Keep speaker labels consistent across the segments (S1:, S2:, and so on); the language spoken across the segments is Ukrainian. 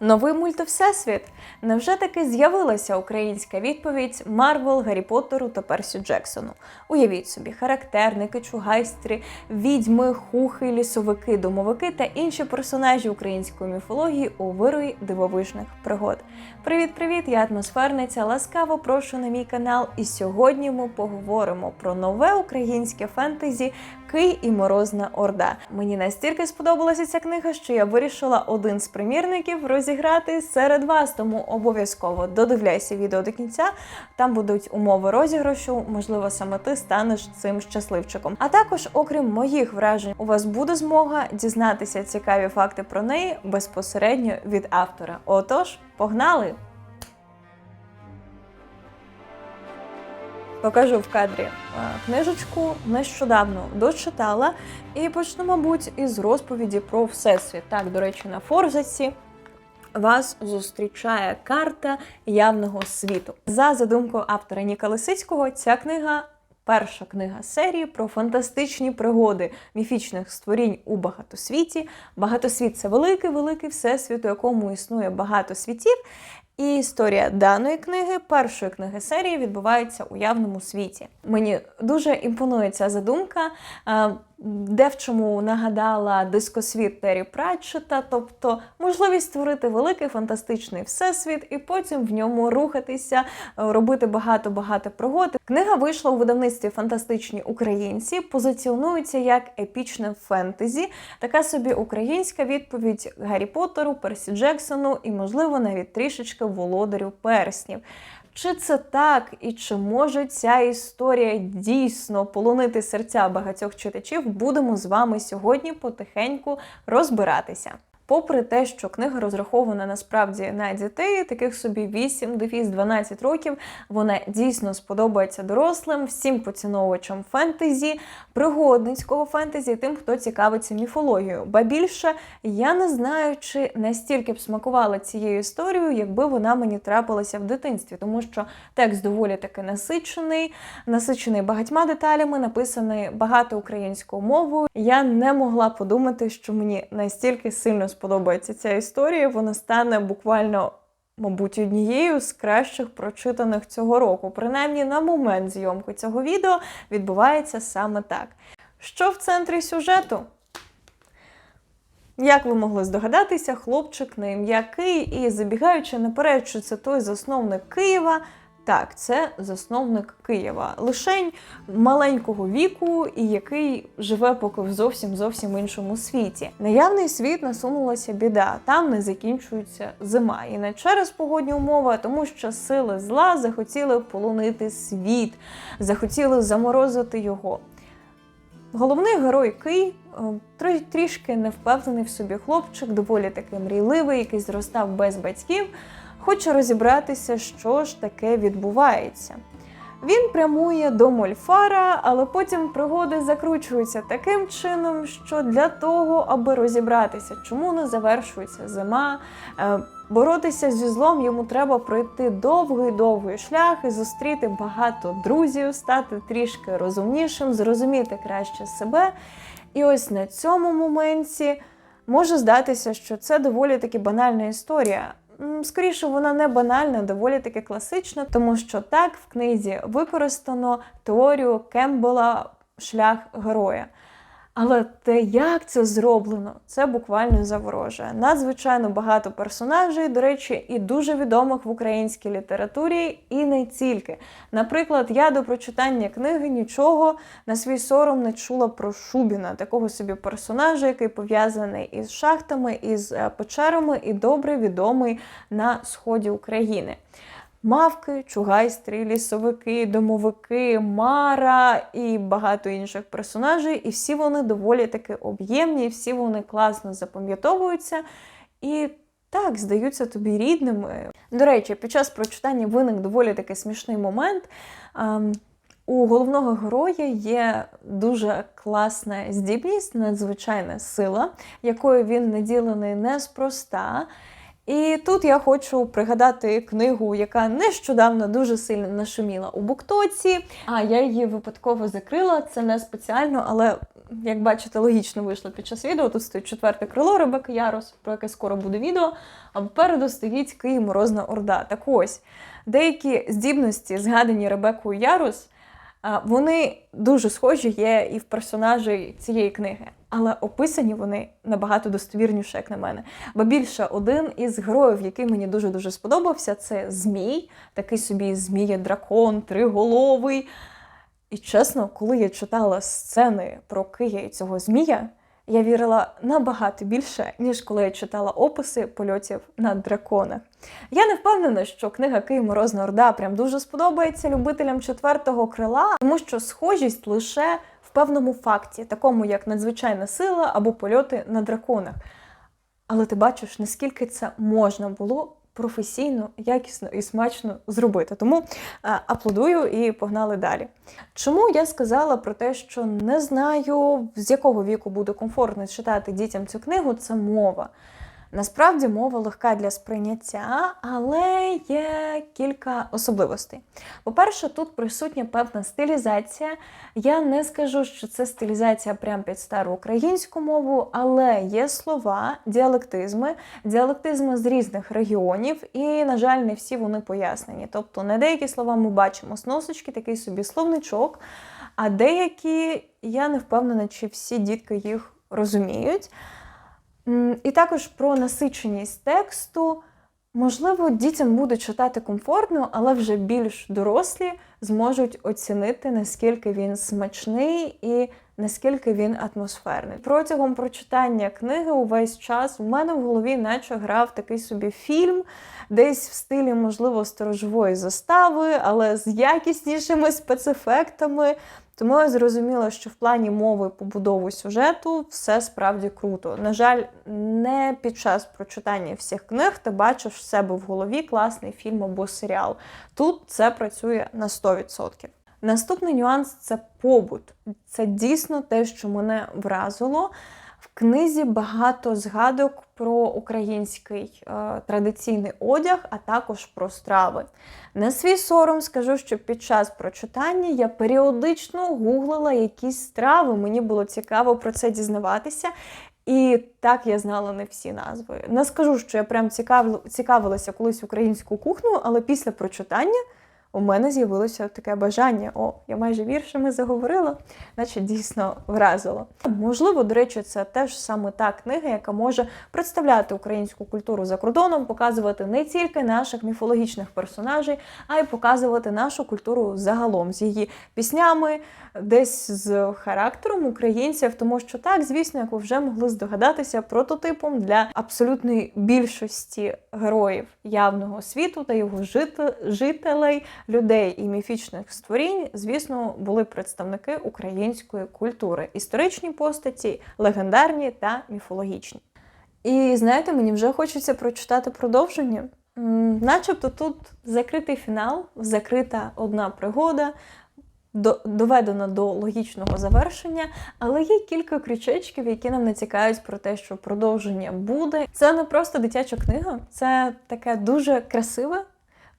S1: Новий мультивсесвіт? Невже таки з'явилася українська відповідь Марвел, Гаррі Поттеру та Персі Джексону? Уявіть собі, характерники, чугайстри, відьми, хухи, лісовики, домовики та інші персонажі української міфології у вирої дивовижних пригод. Привіт-привіт! Я атмосферниця. Ласкаво прошу на мій канал. І сьогодні ми поговоримо про нове українське фентезі Кий і Морозна Орда. Мені настільки сподобалася ця книга, що я вирішила один з примірників розіграти серед вас. Тому обов'язково додивляйся відео до кінця. Там будуть умови розіграшу. Можливо, саме ти станеш цим щасливчиком. А також, окрім моїх вражень, у вас буде змога дізнатися цікаві факти про неї безпосередньо від автора. Отож, погнали! Покажу в кадрі е, книжечку нещодавно дочитала і почну, мабуть, із розповіді про всесвіт. Так, до речі, на форзаці вас зустрічає карта явного світу. За задумкою автора Ніка Лисицького, ця книга. Перша книга серії про фантастичні пригоди міфічних створінь у багатосвіті. Багатосвіт це великий великий всесвіт, у якому існує багато світів. І історія даної книги, першої книги серії, відбувається у явному світі. Мені дуже імпонує ця задумка. Де в чому нагадала дискосвіт Террі Пратчета, тобто можливість створити великий фантастичний всесвіт і потім в ньому рухатися, е, робити багато-багато пригод. Книга вийшла у видавництві Фантастичні українці, позиціонується як епічне фентезі, така собі українська відповідь Гаррі Поттеру, Персі Джексону і, можливо, навіть трішечки володарю перснів. Чи це так, і чи може ця історія дійсно полонити серця багатьох читачів, будемо з вами сьогодні потихеньку розбиратися. Попри те, що книга розрахована насправді на дітей, таких собі 8 дефіс 12 років, вона дійсно сподобається дорослим, всім поціновувачам фентезі, пригодницького фентезі, тим, хто цікавиться міфологією. Ба більше я не знаю, чи настільки б смакувала цією історією, якби вона мені трапилася в дитинстві, тому що текст доволі таки насичений, насичений багатьма деталями, написаний багато українською мовою. Я не могла подумати, що мені настільки сильно сподобається ця історія. Вона стане буквально. Мабуть, однією з кращих прочитаних цього року. Принаймні на момент зйомки цього відео відбувається саме так. Що в центрі сюжету? Як ви могли здогадатися, хлопчик на ім'я Кий і забігаючи наперед, що це той засновник Києва. Так, це засновник Києва, лишень маленького віку, і який живе поки в зовсім зовсім іншому світі. Наявний світ насунулася біда, там не закінчується зима. І не через погодні умови, тому що сили зла захотіли полонити світ, захотіли заморозити його. Головний герой Кий е, трі- трішки невпевнений в собі хлопчик, доволі таки мрійливий, який зростав без батьків, хоче розібратися, що ж таке відбувається. Він прямує до Мольфара, але потім пригоди закручуються таким чином, що для того, аби розібратися, чому не завершується зима, е, боротися зі злом йому треба пройти довгий-довгий шлях і зустріти багато друзів, стати трішки розумнішим, зрозуміти краще себе. І ось на цьому моменті може здатися, що це доволі таки банальна історія. Скоріше, вона не банальна, доволі таки класична, тому що так в книзі використано теорію Кембела шлях героя. Але те, як це зроблено, це буквально заворожує. Надзвичайно багато персонажей, до речі, і дуже відомих в українській літературі, і не тільки. Наприклад, я до прочитання книги нічого на свій сором не чула про Шубіна, такого собі персонажа, який пов'язаний із шахтами, із е, печерами, і добре відомий на сході України. Мавки, чугайстри, лісовики, домовики, Мара і багато інших персонажей, і всі вони доволі таки об'ємні, всі вони класно запам'ятовуються і так здаються тобі рідними. До речі, під час прочитання виник доволі таки смішний момент. Ем, У головного героя є дуже класна здібність, надзвичайна сила, якою він наділений неспроста. І тут я хочу пригадати книгу, яка нещодавно дуже сильно нашуміла у Буктоці. А я її випадково закрила. Це не спеціально, але як бачите, логічно вийшло під час відео. Тут стоїть четверте крило Ребекки Ярос, про яке скоро буде відео. А попереду стоїть Київ Морозна Орда. Так ось деякі здібності, згадані Ребекою Ярос, вони дуже схожі є і в персонажі цієї книги. Але описані вони набагато достовірніше, як на мене. Бо більше один із героїв, який мені дуже дуже сподобався, це Змій, такий собі змія-дракон, триголовий. І чесно, коли я читала сцени про Кия і цього змія, я вірила набагато більше, ніж коли я читала описи польотів на драконах. Я не впевнена, що книга Київ Морозна Орда прям дуже сподобається любителям четвертого крила, тому що схожість лише в певному факті, такому як надзвичайна сила або польоти на драконах. Але ти бачиш, наскільки це можна було професійно, якісно і смачно зробити. Тому е, аплодую і погнали далі. Чому я сказала про те, що не знаю, з якого віку буде комфортно читати дітям цю книгу, це мова. Насправді мова легка для сприйняття, але є кілька особливостей. По-перше, тут присутня певна стилізація. Я не скажу, що це стилізація прямо під стару українську мову, але є слова, діалектизми, діалектизми з різних регіонів, і, на жаль, не всі вони пояснені. Тобто, не деякі слова ми бачимо сносочки, такий собі словничок, а деякі я не впевнена, чи всі дітки їх розуміють. І також про насиченість тексту. Можливо, дітям буде читати комфортно, але вже більш дорослі зможуть оцінити, наскільки він смачний і наскільки він атмосферний. Протягом прочитання книги увесь час в мене в голові наче грав такий собі фільм, десь в стилі, можливо, сторожової застави, але з якіснішими спецефектами. Тому я зрозуміла, що в плані мови побудови сюжету все справді круто. На жаль, не під час прочитання всіх книг ти бачиш в себе в голові класний фільм або серіал. Тут це працює на 100%. Наступний нюанс це побут. Це дійсно те, що мене вразило. Книзі багато згадок про український е, традиційний одяг, а також про страви. На свій сором скажу, що під час прочитання я періодично гуглила якісь страви. Мені було цікаво про це дізнаватися. І так я знала не всі назви. Не скажу, що я прям цікавилася колись українську кухню, але після прочитання у мене з'явилося таке бажання. О, я майже віршами заговорила, наче дійсно вразило. Можливо, до речі, це теж саме та книга, яка може представляти українську культуру за кордоном, показувати не тільки наших міфологічних персонажей, а й показувати нашу культуру загалом з її піснями, десь з характером українців. Тому що так, звісно, як ви вже могли здогадатися, прототипом для абсолютної більшості героїв явного світу та його жителей людей і міфічних створінь, звісно, були представники української культури, історичні постаті, легендарні та міфологічні. І знаєте, мені вже хочеться прочитати продовження. Начебто тут закритий фінал, закрита одна пригода, до- доведена до логічного завершення, але є кілька крючечків, які нам натякають про те, що продовження буде. Це не просто дитяча книга, це таке дуже красиве,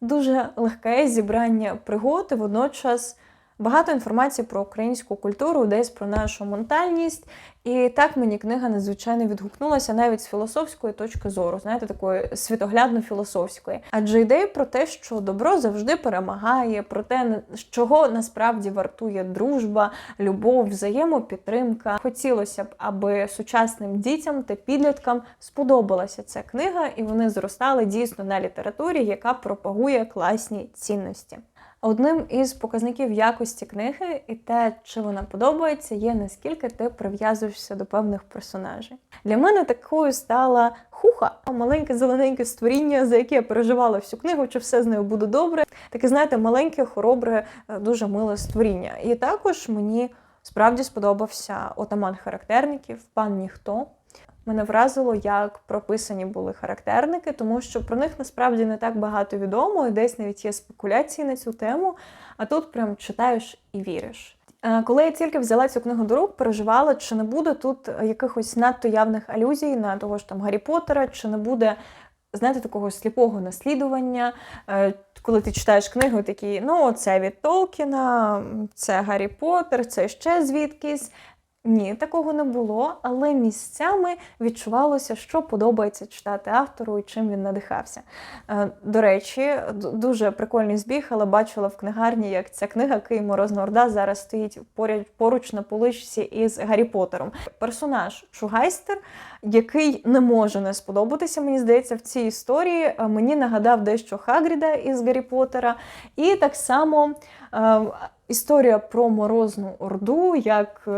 S1: дуже легке зібрання пригод і водночас багато інформації про українську культуру, десь про нашу ментальність. І так мені книга надзвичайно відгукнулася навіть з філософської точки зору, знаєте, такої світоглядно-філософської. Адже ідея про те, що добро завжди перемагає, про те, чого насправді вартує дружба, любов, взаємопідтримка. Хотілося б, аби сучасним дітям та підліткам сподобалася ця книга, і вони зростали дійсно на літературі, яка пропагує класні цінності. Одним із показників якості книги і те, чи вона подобається, є наскільки ти прив'язуєшся до певних персонажей. Для мене такою стала хуха, маленьке зелененьке створіння, за яке я переживала всю книгу, чи все з нею буде добре. Таке, знаєте, маленьке, хоробре, е, дуже миле створіння. І також мені справді сподобався отаман характерників, пан ніхто. Мене вразило, як прописані були характерники, тому що про них насправді не так багато відомо, і десь навіть є спекуляції на цю тему. А тут прям читаєш і віриш. Е, Коли я тільки взяла цю книгу до рук, переживала, чи не буде тут якихось надто явних алюзій на того ж там Гаррі Поттера, чи не буде знаєте, такого сліпого наслідування. Е, Коли ти читаєш книгу, такі, ну, це від Толкіна, це Гаррі Поттер, це ще звідкись. Ні, такого не було, але місцями відчувалося, що подобається читати автору і чим він надихався. Е, До речі, дуже прикольний збіг, але бачила в книгарні, як ця книга Київ Морозна Орда зараз стоїть поряд поруч на поличці із Гаррі Поттером. Персонаж Шугайстер, який не може не сподобатися, мені здається, в цій історії е, мені нагадав дещо Хагріда із Гаррі Поттера. І так само е, історія про Морозну Орду, як.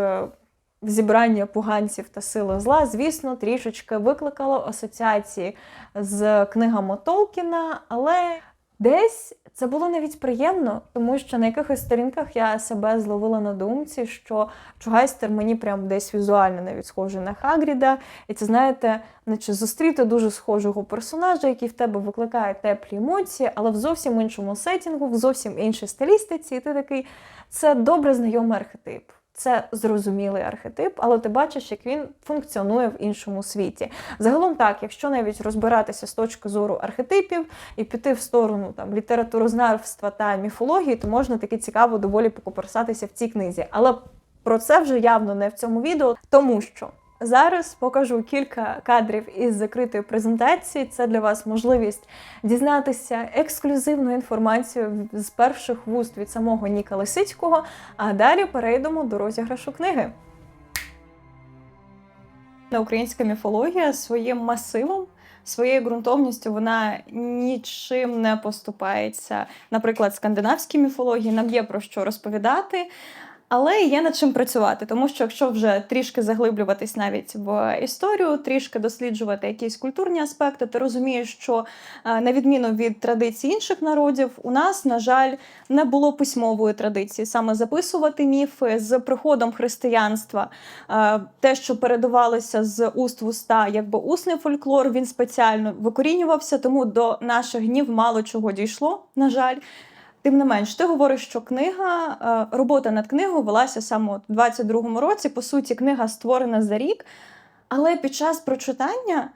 S1: Зібрання поганців та сили зла, звісно, трішечки викликало асоціації з книгами Толкіна, але десь це було навіть приємно, тому що на якихось сторінках я себе зловила на думці, що Чугайстер мені прям десь візуально навіть схожий на Хагріда. І це, знаєте, наче зустріти дуже схожого персонажа, який в тебе викликає теплі емоції, але в зовсім іншому сетінгу, в зовсім іншій стилістиці. І ти такий, це добре знайомий архетип. Це зрозумілий архетип, але ти бачиш, як він функціонує в іншому світі. Загалом, так, якщо навіть розбиратися з точки зору архетипів і піти в сторону там літературознавства та міфології, то можна таки цікаво доволі покоперсатися в цій книзі. Але про це вже явно не в цьому відео, тому що. Зараз покажу кілька кадрів із закритої презентації. Це для вас можливість дізнатися ексклюзивну інформацію з перших вуст від самого Ніка Лисицького. А далі перейдемо до розіграшу книги. Українська міфологія своїм масивом, своєю ґрунтовністю вона нічим не поступається. Наприклад, скандинавській міфології нам є про що розповідати. Але є над чим працювати, тому що якщо вже трішки заглиблюватись навіть в історію, трішки досліджувати якісь культурні аспекти, ти розумієш, що е, на відміну від традицій інших народів, у нас, на жаль, не було письмової традиції саме записувати міфи з приходом християнства. Е, Те, що передавалося з уст в уста, якби усний фольклор, він спеціально викорінювався, тому до наших днів мало чого дійшло, на жаль. Тим не менш, ти говориш, що книга, е, робота над книгою велася саме в 22-му році. По суті, книга створена за рік. Але під час прочитання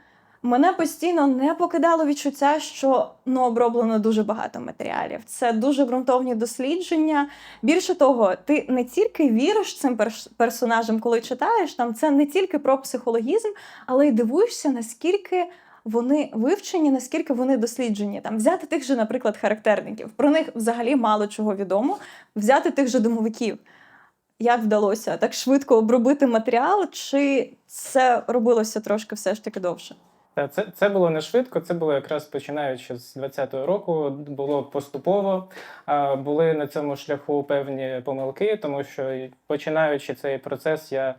S1: мене постійно не покидало відчуття, що ну, оброблено дуже багато матеріалів. Це дуже ґрунтовні дослідження. Більше того, ти не тільки віриш цим персонажам, коли читаєш, там це не тільки про психологізм, але й дивуєшся, наскільки вони вивчені, наскільки вони досліджені. Там взяти тих же, наприклад, характерників. Про них взагалі мало чого відомо. Взяти тих же домовиків. Як вдалося так швидко обробити матеріал, чи це робилося трошки все ж таки довше?
S2: Та це, це було не швидко, це було якраз починаючи з 20-го року, було поступово. А, Були на цьому шляху певні помилки, тому що починаючи цей процес, я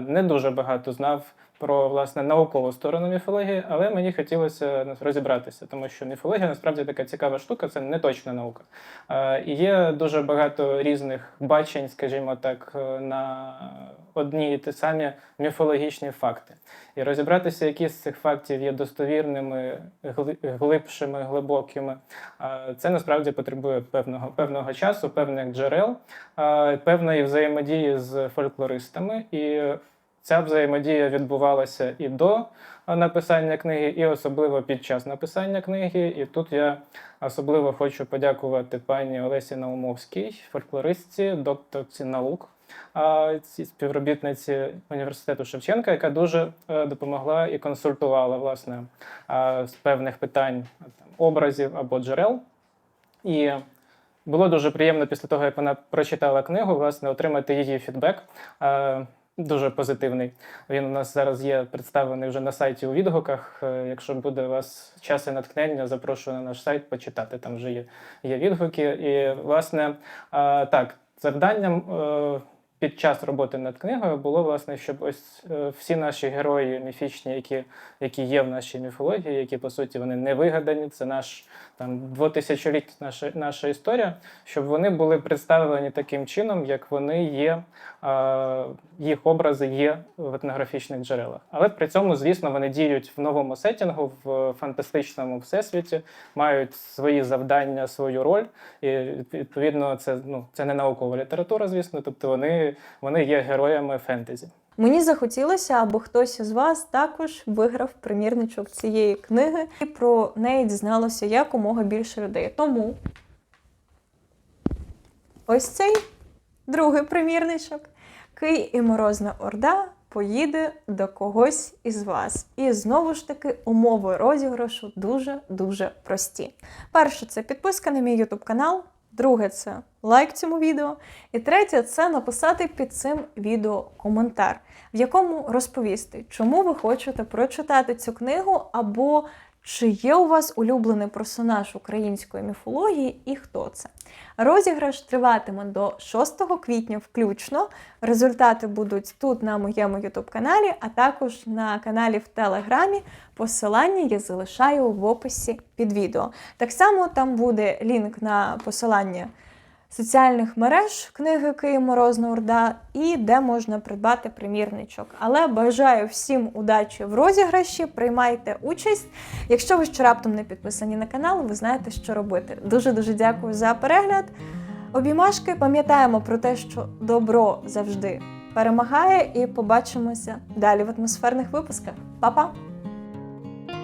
S2: не дуже багато знав про власне наукову сторону міфології, але мені хотілося розібратися, тому що міфологія насправді така цікава штука, це не точна наука. І є дуже багато різних бачень, скажімо так, на одні і ті самі міфологічні факти. І розібратися, які з цих фактів є достовірними, глибшими, глибокими, це насправді потребує певного, певного часу, певних джерел, певної взаємодії з фольклористами. І ця взаємодія відбувалася і до написання книги, і особливо під час написання книги. І тут я особливо хочу подякувати пані Олесі Наумовській, фольклористці, докторці наук співробітниці університету Шевченка, яка дуже е, допомогла і консультувала власне з певних питань образів або джерел. І було дуже приємно після того, як вона прочитала книгу, власне, отримати її фідбек. Дуже позитивний. Він у нас зараз є представлений вже на сайті у відгуках. Е, Якщо буде у вас час і натхнення, запрошую на наш сайт почитати. Там вже є, є відгуки. І, власне, так, завданням е, під час роботи над книгою було, власне, щоб ось е, всі наші герої міфічні, які, які є в нашій міфології, які по суті вони не вигадані, це наш там двотисячолітня наша, наша історія, щоб вони були представлені таким чином, як вони є, е, їх образи є в етнографічних джерелах. Але при цьому, звісно, вони діють в новому сетінгу, в фантастичному всесвіті, мають свої завдання, свою роль. І відповідно, це ну це не наукова література, звісно, тобто вони, вони є героями фентезі.
S1: Мені захотілося, аби хтось із вас також виграв примірничок цієї книги, і про неї дізналося якомога більше людей. Тому ось цей другий примірничок. Кий і Морозна Орда поїде до когось із вас. І знову ж таки, умови розіграшу дуже-дуже прості. Перше, це підписка на мій YouTube канал. Друге, це лайк цьому відео. І третє це написати під цим відео коментар, в якому розповісти, чому ви хочете прочитати цю книгу, або чи є у вас улюблений персонаж української міфології і хто це. Розіграш триватиме до 6 квітня включно. Результати будуть тут на моєму ютуб-каналі, а також на каналі в Телеграмі. Посилання я залишаю в описі під відео. Так само там буде лінк на посилання соціальних мереж книги Київ Морозна Орда і де можна придбати примірничок. Але бажаю всім удачі в розіграші, приймайте участь. Якщо ви ще раптом не підписані на канал, ви знаєте, що робити. Дуже дуже дякую за перегляд. Обіймашки, пам'ятаємо про те, що добро завжди перемагає, і побачимося далі в атмосферних випусках. Па-па!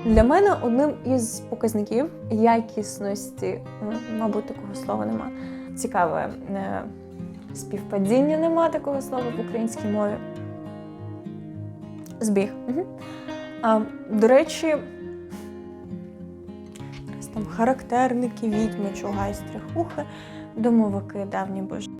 S1: Для мене одним із показників якісності, мабуть, такого слова нема. Цікаве е, співпадіння нема такого слова в українській мові. Збіг. Угу. А, до речі, там характерники, відьми, чугай, стрихухи, домовики, давні божі.